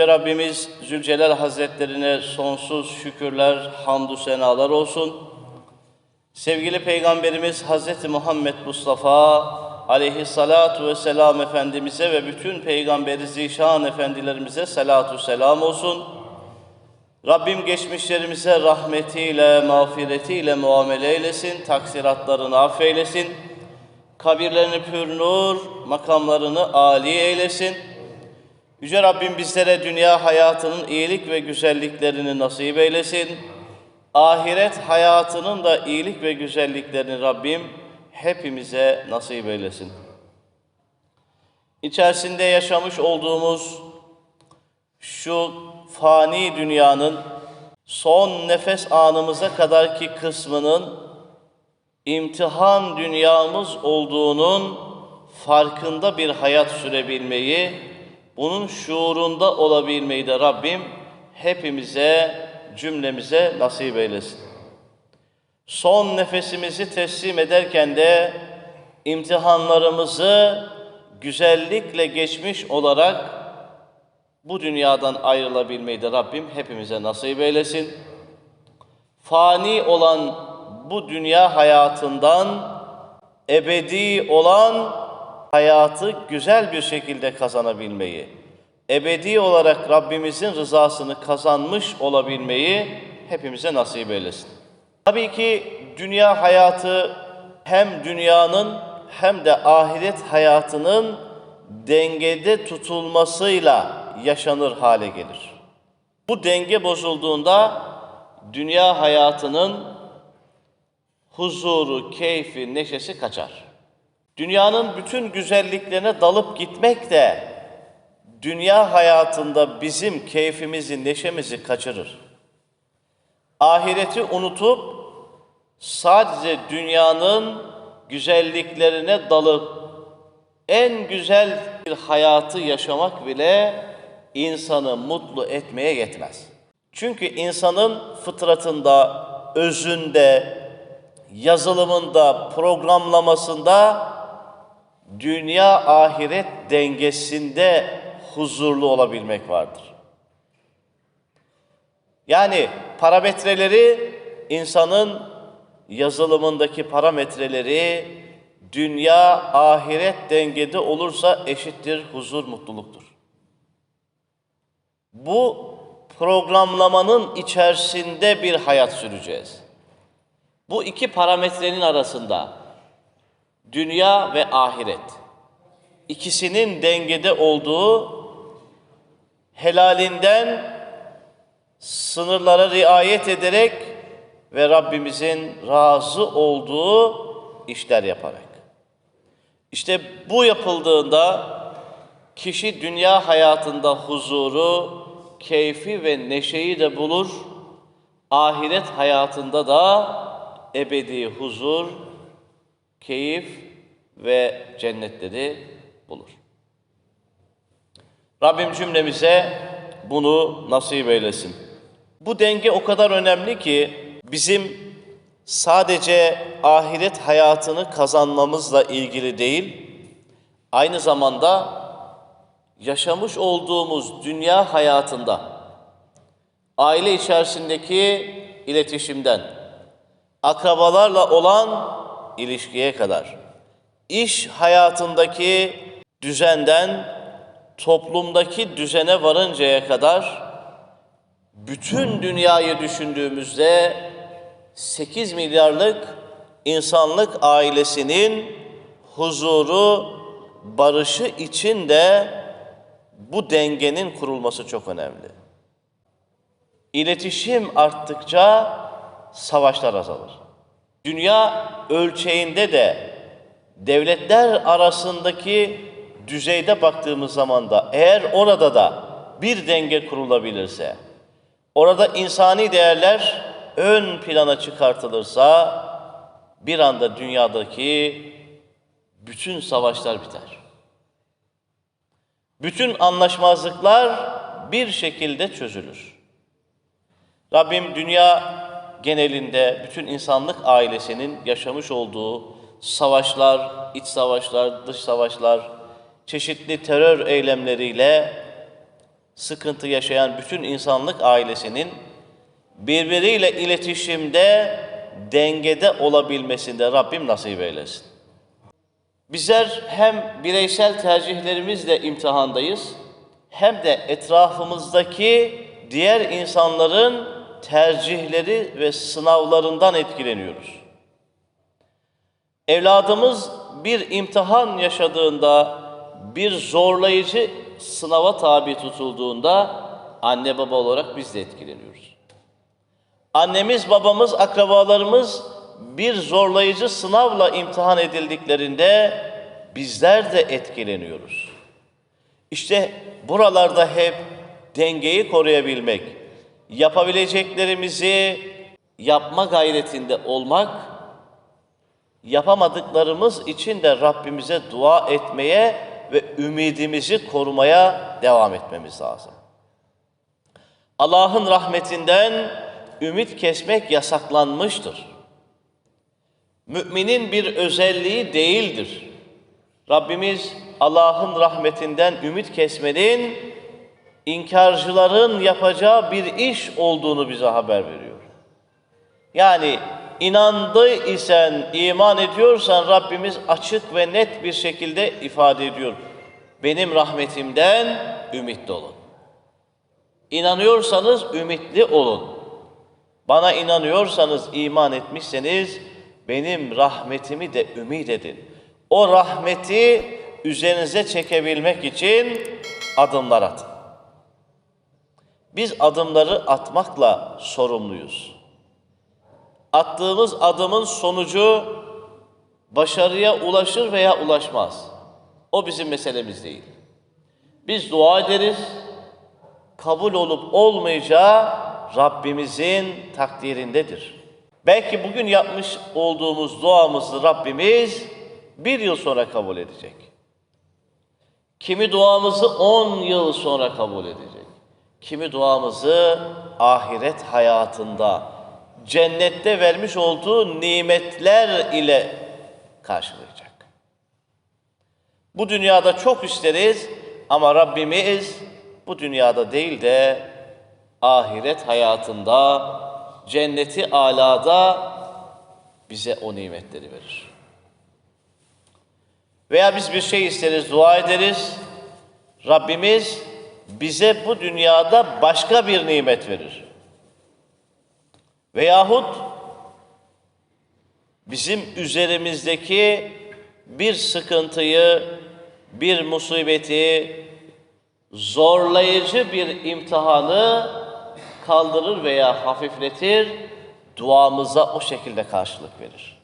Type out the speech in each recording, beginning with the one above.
Yüce Rabbimiz Zülcelal Hazretlerine sonsuz şükürler, hamdü senalar olsun. Sevgili Peygamberimiz Hazreti Muhammed Mustafa aleyhissalatu vesselam Efendimiz'e ve bütün Peygamberi Zişan Efendilerimize salatu selam olsun. Rabbim geçmişlerimize rahmetiyle, mağfiretiyle muamele eylesin, taksiratlarını affeylesin, kabirlerini pür nur, makamlarını âli eylesin. Yüce Rabbim bizlere dünya hayatının iyilik ve güzelliklerini nasip eylesin. Ahiret hayatının da iyilik ve güzelliklerini Rabbim hepimize nasip eylesin. İçerisinde yaşamış olduğumuz şu fani dünyanın son nefes anımıza kadarki kısmının imtihan dünyamız olduğunun farkında bir hayat sürebilmeyi, bunun şuurunda olabilmeyi de Rabbim hepimize, cümlemize nasip eylesin. Son nefesimizi teslim ederken de imtihanlarımızı güzellikle geçmiş olarak bu dünyadan ayrılabilmeyi de Rabbim hepimize nasip eylesin. Fani olan bu dünya hayatından ebedi olan hayatı güzel bir şekilde kazanabilmeyi, ebedi olarak Rabbimizin rızasını kazanmış olabilmeyi hepimize nasip eylesin. Tabii ki dünya hayatı hem dünyanın hem de ahiret hayatının dengede tutulmasıyla yaşanır hale gelir. Bu denge bozulduğunda dünya hayatının huzuru, keyfi, neşesi kaçar. Dünyanın bütün güzelliklerine dalıp gitmek de dünya hayatında bizim keyfimizi, neşemizi kaçırır. Ahireti unutup sadece dünyanın güzelliklerine dalıp en güzel bir hayatı yaşamak bile insanı mutlu etmeye yetmez. Çünkü insanın fıtratında, özünde, yazılımında, programlamasında dünya ahiret dengesinde huzurlu olabilmek vardır. Yani parametreleri insanın yazılımındaki parametreleri dünya ahiret dengede olursa eşittir huzur mutluluktur. Bu programlamanın içerisinde bir hayat süreceğiz. Bu iki parametrenin arasında dünya ve ahiret ikisinin dengede olduğu helalinden sınırlara riayet ederek ve Rabbimizin razı olduğu işler yaparak. İşte bu yapıldığında kişi dünya hayatında huzuru, keyfi ve neşeyi de bulur. Ahiret hayatında da ebedi huzur, keyif ve cennetleri bulur. Rabbim cümlemize bunu nasip eylesin. Bu denge o kadar önemli ki bizim sadece ahiret hayatını kazanmamızla ilgili değil, aynı zamanda yaşamış olduğumuz dünya hayatında aile içerisindeki iletişimden, akrabalarla olan ilişkiye kadar, iş hayatındaki düzenden toplumdaki düzene varıncaya kadar bütün dünyayı düşündüğümüzde 8 milyarlık insanlık ailesinin huzuru, barışı için de bu dengenin kurulması çok önemli. İletişim arttıkça savaşlar azalır. Dünya ölçeğinde de devletler arasındaki düzeyde baktığımız zaman da eğer orada da bir denge kurulabilirse, orada insani değerler ön plana çıkartılırsa bir anda dünyadaki bütün savaşlar biter. Bütün anlaşmazlıklar bir şekilde çözülür. Rabbim dünya genelinde bütün insanlık ailesinin yaşamış olduğu savaşlar, iç savaşlar, dış savaşlar, çeşitli terör eylemleriyle sıkıntı yaşayan bütün insanlık ailesinin birbiriyle iletişimde, dengede olabilmesinde Rabbim nasip eylesin. Bizler hem bireysel tercihlerimizle imtihandayız, hem de etrafımızdaki diğer insanların tercihleri ve sınavlarından etkileniyoruz. Evladımız bir imtihan yaşadığında, bir zorlayıcı sınava tabi tutulduğunda anne baba olarak biz de etkileniyoruz. Annemiz, babamız, akrabalarımız bir zorlayıcı sınavla imtihan edildiklerinde bizler de etkileniyoruz. İşte buralarda hep dengeyi koruyabilmek, yapabileceklerimizi yapma gayretinde olmak, yapamadıklarımız için de Rabbimize dua etmeye ve ümidimizi korumaya devam etmemiz lazım. Allah'ın rahmetinden ümit kesmek yasaklanmıştır. Müminin bir özelliği değildir. Rabbimiz Allah'ın rahmetinden ümit kesmenin inkarcıların yapacağı bir iş olduğunu bize haber veriyor. Yani inandı isen, iman ediyorsan Rabbimiz açık ve net bir şekilde ifade ediyor. Benim rahmetimden ümitli olun. İnanıyorsanız ümitli olun. Bana inanıyorsanız, iman etmişseniz benim rahmetimi de ümit edin. O rahmeti üzerinize çekebilmek için adımlar atın. Biz adımları atmakla sorumluyuz. Attığımız adımın sonucu başarıya ulaşır veya ulaşmaz. O bizim meselemiz değil. Biz dua ederiz, kabul olup olmayacağı Rabbimizin takdirindedir. Belki bugün yapmış olduğumuz duamızı Rabbimiz bir yıl sonra kabul edecek. Kimi duamızı on yıl sonra kabul edecek. Kimi duamızı ahiret hayatında, cennette vermiş olduğu nimetler ile karşılayacak. Bu dünyada çok isteriz ama Rabbimiz bu dünyada değil de ahiret hayatında, cenneti alada bize o nimetleri verir. Veya biz bir şey isteriz, dua ederiz. Rabbimiz bize bu dünyada başka bir nimet verir. Veyahut bizim üzerimizdeki bir sıkıntıyı, bir musibeti, zorlayıcı bir imtihanı kaldırır veya hafifletir, duamıza o şekilde karşılık verir.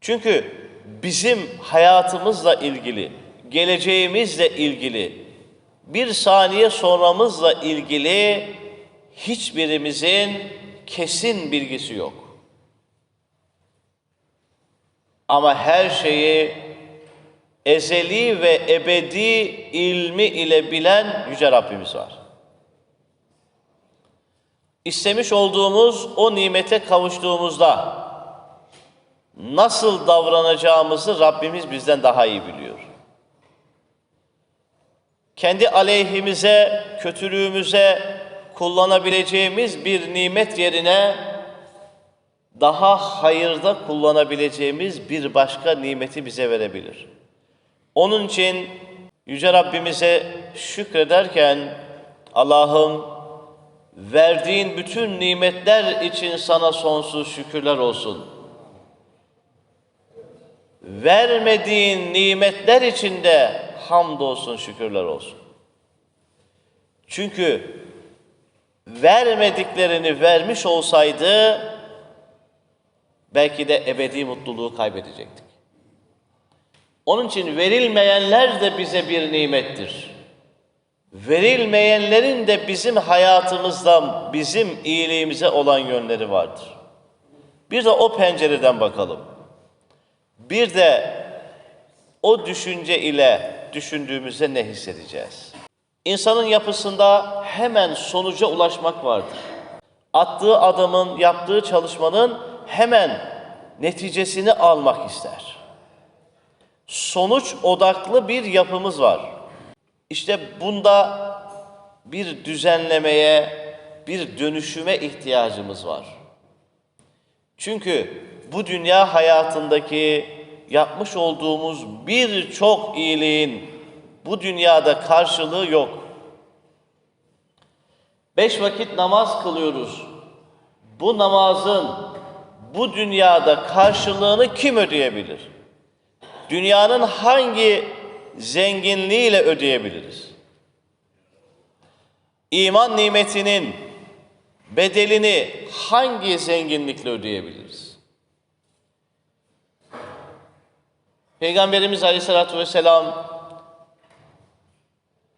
Çünkü bizim hayatımızla ilgili, geleceğimizle ilgili, bir saniye sonramızla ilgili hiçbirimizin kesin bilgisi yok. Ama her şeyi ezeli ve ebedi ilmi ile bilen Yüce Rabbimiz var. İstemiş olduğumuz o nimete kavuştuğumuzda nasıl davranacağımızı Rabbimiz bizden daha iyi biliyor. Kendi aleyhimize, kötülüğümüze kullanabileceğimiz bir nimet yerine daha hayırda kullanabileceğimiz bir başka nimeti bize verebilir. Onun için Yüce Rabbimize şükrederken Allah'ım verdiğin bütün nimetler için sana sonsuz şükürler olsun. Vermediğin nimetler için de hamdolsun şükürler olsun. Çünkü vermediklerini vermiş olsaydı belki de ebedi mutluluğu kaybedecektik. Onun için verilmeyenler de bize bir nimettir. Verilmeyenlerin de bizim hayatımızda bizim iyiliğimize olan yönleri vardır. Bir de o pencereden bakalım. Bir de o düşünce ile düşündüğümüzde ne hissedeceğiz? İnsanın yapısında hemen sonuca ulaşmak vardır. Attığı adımın, yaptığı çalışmanın hemen neticesini almak ister. Sonuç odaklı bir yapımız var. İşte bunda bir düzenlemeye, bir dönüşüme ihtiyacımız var. Çünkü bu dünya hayatındaki yapmış olduğumuz birçok iyiliğin bu dünyada karşılığı yok. Beş vakit namaz kılıyoruz. Bu namazın bu dünyada karşılığını kim ödeyebilir? Dünyanın hangi zenginliğiyle ödeyebiliriz? İman nimetinin bedelini hangi zenginlikle ödeyebiliriz? Peygamberimiz Aleyhisselatü Vesselam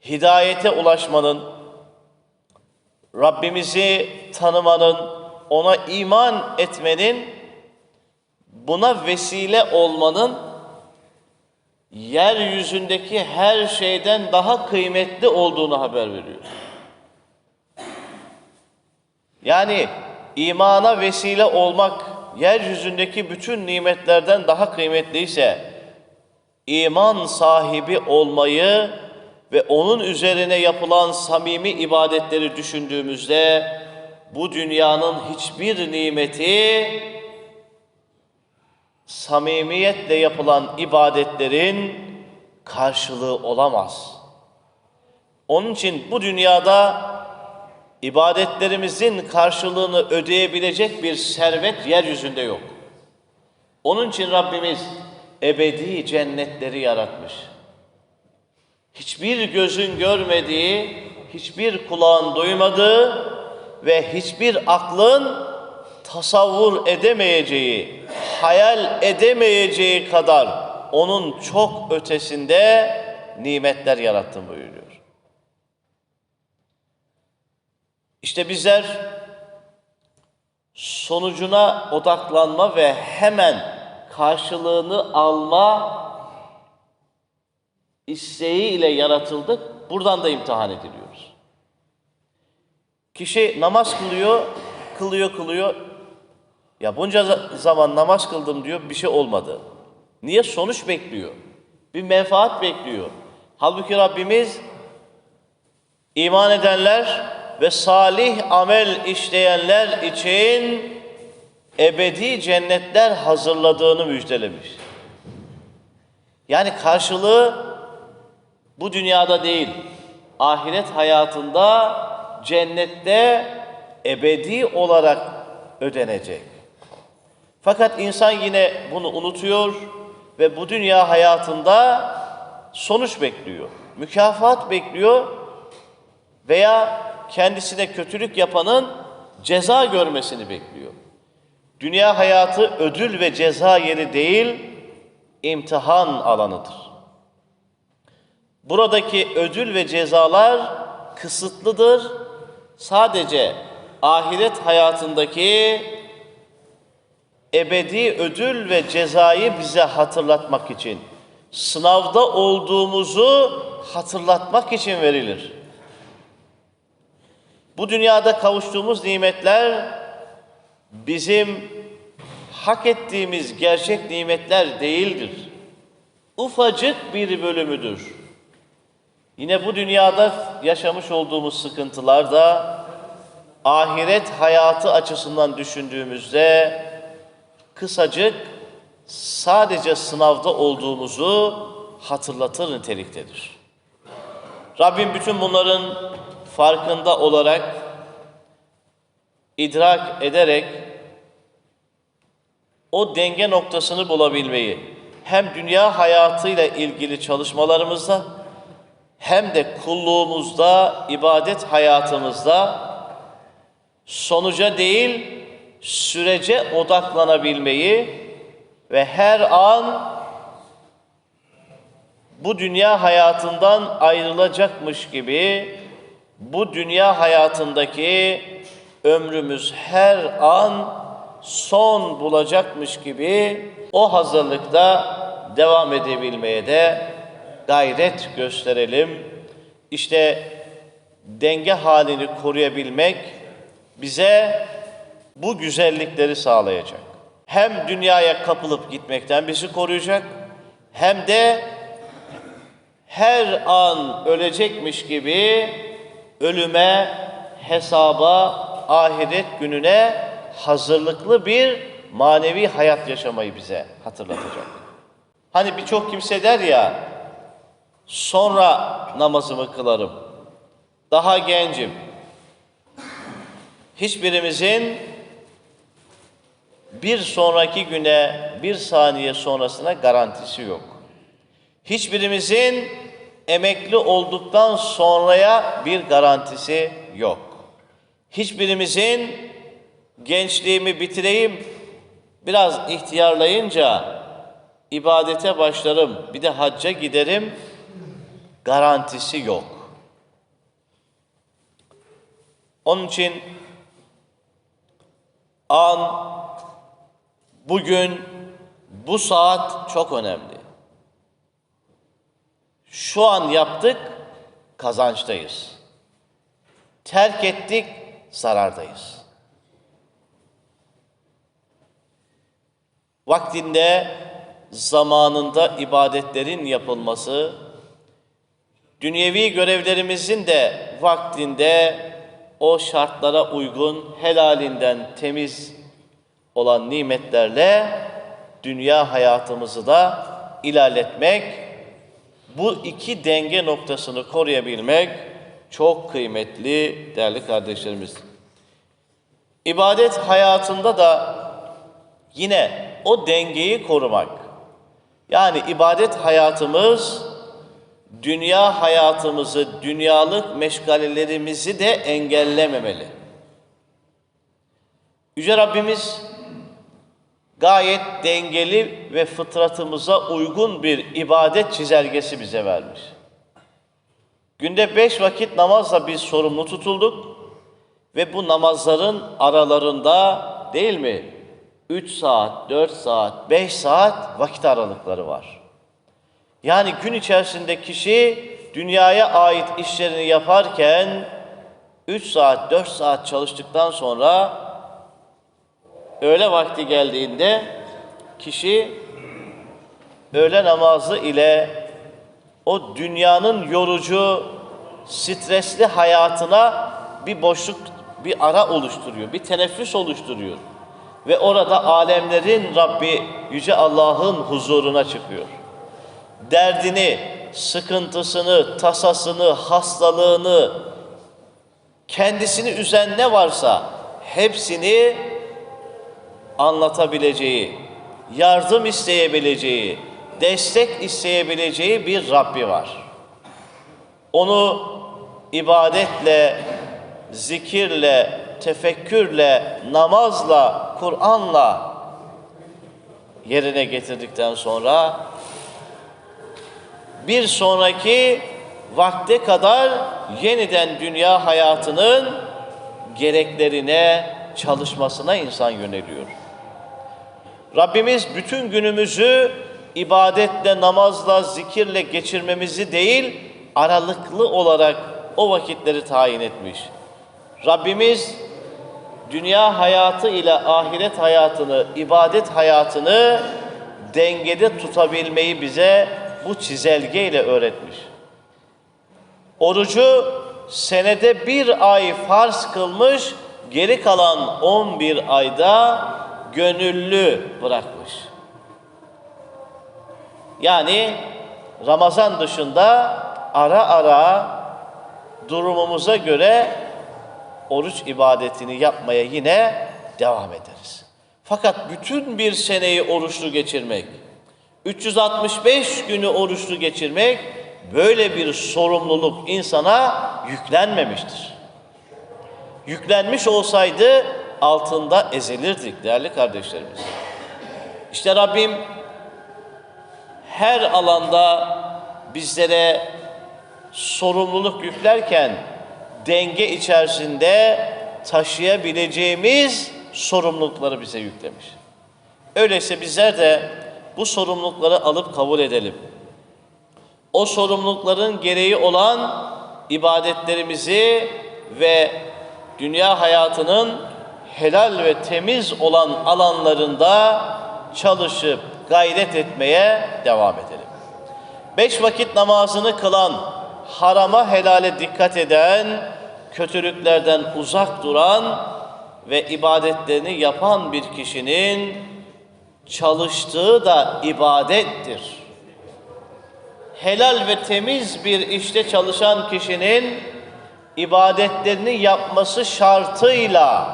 hidayete ulaşmanın, Rabbimizi tanımanın, ona iman etmenin, buna vesile olmanın yeryüzündeki her şeyden daha kıymetli olduğunu haber veriyor. Yani imana vesile olmak yeryüzündeki bütün nimetlerden daha kıymetliyse iman sahibi olmayı ve onun üzerine yapılan samimi ibadetleri düşündüğümüzde bu dünyanın hiçbir nimeti samimiyetle yapılan ibadetlerin karşılığı olamaz. Onun için bu dünyada ibadetlerimizin karşılığını ödeyebilecek bir servet yeryüzünde yok. Onun için Rabbimiz ebedi cennetleri yaratmış. Hiçbir gözün görmediği, hiçbir kulağın duymadığı ve hiçbir aklın tasavvur edemeyeceği, hayal edemeyeceği kadar onun çok ötesinde nimetler yarattım buyuruyor. İşte bizler sonucuna odaklanma ve hemen karşılığını alma isteğiyle yaratıldık. Buradan da imtihan ediliyoruz. Kişi namaz kılıyor, kılıyor, kılıyor. Ya bunca za- zaman namaz kıldım diyor, bir şey olmadı. Niye? Sonuç bekliyor. Bir menfaat bekliyor. Halbuki Rabbimiz iman edenler ve salih amel işleyenler için ebedi cennetler hazırladığını müjdelemiş. Yani karşılığı bu dünyada değil, ahiret hayatında cennette ebedi olarak ödenecek. Fakat insan yine bunu unutuyor ve bu dünya hayatında sonuç bekliyor, mükafat bekliyor veya kendisine kötülük yapanın ceza görmesini bekliyor. Dünya hayatı ödül ve ceza yeri değil, imtihan alanıdır. Buradaki ödül ve cezalar kısıtlıdır. Sadece ahiret hayatındaki ebedi ödül ve cezayı bize hatırlatmak için, sınavda olduğumuzu hatırlatmak için verilir. Bu dünyada kavuştuğumuz nimetler bizim hak ettiğimiz gerçek nimetler değildir. Ufacık bir bölümüdür. Yine bu dünyada yaşamış olduğumuz sıkıntılar da ahiret hayatı açısından düşündüğümüzde kısacık sadece sınavda olduğumuzu hatırlatır niteliktedir. Rabbim bütün bunların farkında olarak, idrak ederek o denge noktasını bulabilmeyi hem dünya hayatıyla ilgili çalışmalarımızda hem de kulluğumuzda, ibadet hayatımızda sonuca değil sürece odaklanabilmeyi ve her an bu dünya hayatından ayrılacakmış gibi bu dünya hayatındaki ömrümüz her an son bulacakmış gibi o hazırlıkta devam edebilmeye de gayret gösterelim. İşte denge halini koruyabilmek bize bu güzellikleri sağlayacak. Hem dünyaya kapılıp gitmekten bizi koruyacak hem de her an ölecekmiş gibi ölüme, hesaba, ahiret gününe hazırlıklı bir manevi hayat yaşamayı bize hatırlatacak. Hani birçok kimse der ya, sonra namazımı kılarım. Daha gencim. Hiçbirimizin bir sonraki güne, bir saniye sonrasına garantisi yok. Hiçbirimizin emekli olduktan sonraya bir garantisi yok. Hiçbirimizin gençliğimi bitireyim, biraz ihtiyarlayınca ibadete başlarım, bir de hacca giderim garantisi yok. Onun için an, bugün, bu saat çok önemli. Şu an yaptık, kazançtayız. Terk ettik, zarardayız. Vaktinde, zamanında ibadetlerin yapılması, dünyevi görevlerimizin de vaktinde o şartlara uygun, helalinden temiz olan nimetlerle dünya hayatımızı da ilerletmek, bu iki denge noktasını koruyabilmek çok kıymetli değerli kardeşlerimiz. İbadet hayatında da yine o dengeyi korumak. Yani ibadet hayatımız dünya hayatımızı, dünyalık meşgalelerimizi de engellememeli. Yüce Rabbimiz gayet dengeli ve fıtratımıza uygun bir ibadet çizelgesi bize vermiş. Günde beş vakit namazla biz sorumlu tutulduk ve bu namazların aralarında değil mi? Üç saat, dört saat, beş saat vakit aralıkları var. Yani gün içerisinde kişi dünyaya ait işlerini yaparken 3 saat, 4 saat çalıştıktan sonra öğle vakti geldiğinde kişi öğle namazı ile o dünyanın yorucu, stresli hayatına bir boşluk, bir ara oluşturuyor, bir teneffüs oluşturuyor. Ve orada alemlerin Rabbi Yüce Allah'ın huzuruna çıkıyor derdini, sıkıntısını, tasasını, hastalığını, kendisini üzen ne varsa hepsini anlatabileceği, yardım isteyebileceği, destek isteyebileceği bir Rabbi var. Onu ibadetle, zikirle, tefekkürle, namazla, Kur'an'la yerine getirdikten sonra bir sonraki vakte kadar yeniden dünya hayatının gereklerine, çalışmasına insan yöneliyor. Rabbimiz bütün günümüzü ibadetle, namazla, zikirle geçirmemizi değil, aralıklı olarak o vakitleri tayin etmiş. Rabbimiz dünya hayatı ile ahiret hayatını, ibadet hayatını dengede tutabilmeyi bize bu çizelgeyle öğretmiş. Orucu senede bir ay farz kılmış, geri kalan 11 ayda gönüllü bırakmış. Yani Ramazan dışında ara ara durumumuza göre oruç ibadetini yapmaya yine devam ederiz. Fakat bütün bir seneyi oruçlu geçirmek, 365 günü oruçlu geçirmek böyle bir sorumluluk insana yüklenmemiştir. Yüklenmiş olsaydı altında ezilirdik değerli kardeşlerimiz. İşte Rabbim her alanda bizlere sorumluluk yüklerken denge içerisinde taşıyabileceğimiz sorumlulukları bize yüklemiş. Öyleyse bizler de bu sorumlulukları alıp kabul edelim. O sorumlulukların gereği olan ibadetlerimizi ve dünya hayatının helal ve temiz olan alanlarında çalışıp gayret etmeye devam edelim. beş vakit namazını kılan, harama helale dikkat eden, kötülüklerden uzak duran ve ibadetlerini yapan bir kişinin çalıştığı da ibadettir. Helal ve temiz bir işte çalışan kişinin ibadetlerini yapması şartıyla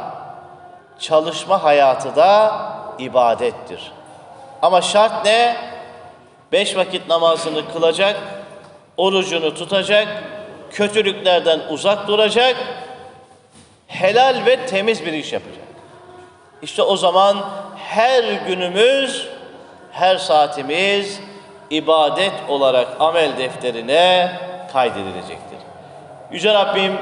çalışma hayatı da ibadettir. Ama şart ne? Beş vakit namazını kılacak, orucunu tutacak, kötülüklerden uzak duracak, helal ve temiz bir iş yapacak. İşte o zaman her günümüz, her saatimiz ibadet olarak amel defterine kaydedilecektir. Yüce Rabbim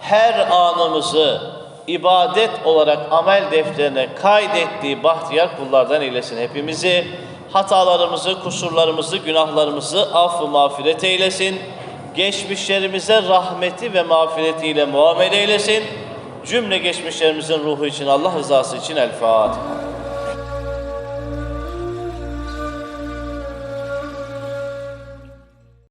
her anımızı ibadet olarak amel defterine kaydettiği bahtiyar kullardan eylesin hepimizi. Hatalarımızı, kusurlarımızı, günahlarımızı affı mağfiret eylesin. Geçmişlerimize rahmeti ve mağfiretiyle muamele eylesin. Cümle geçmişlerimizin ruhu için Allah rızası için El Fatiha.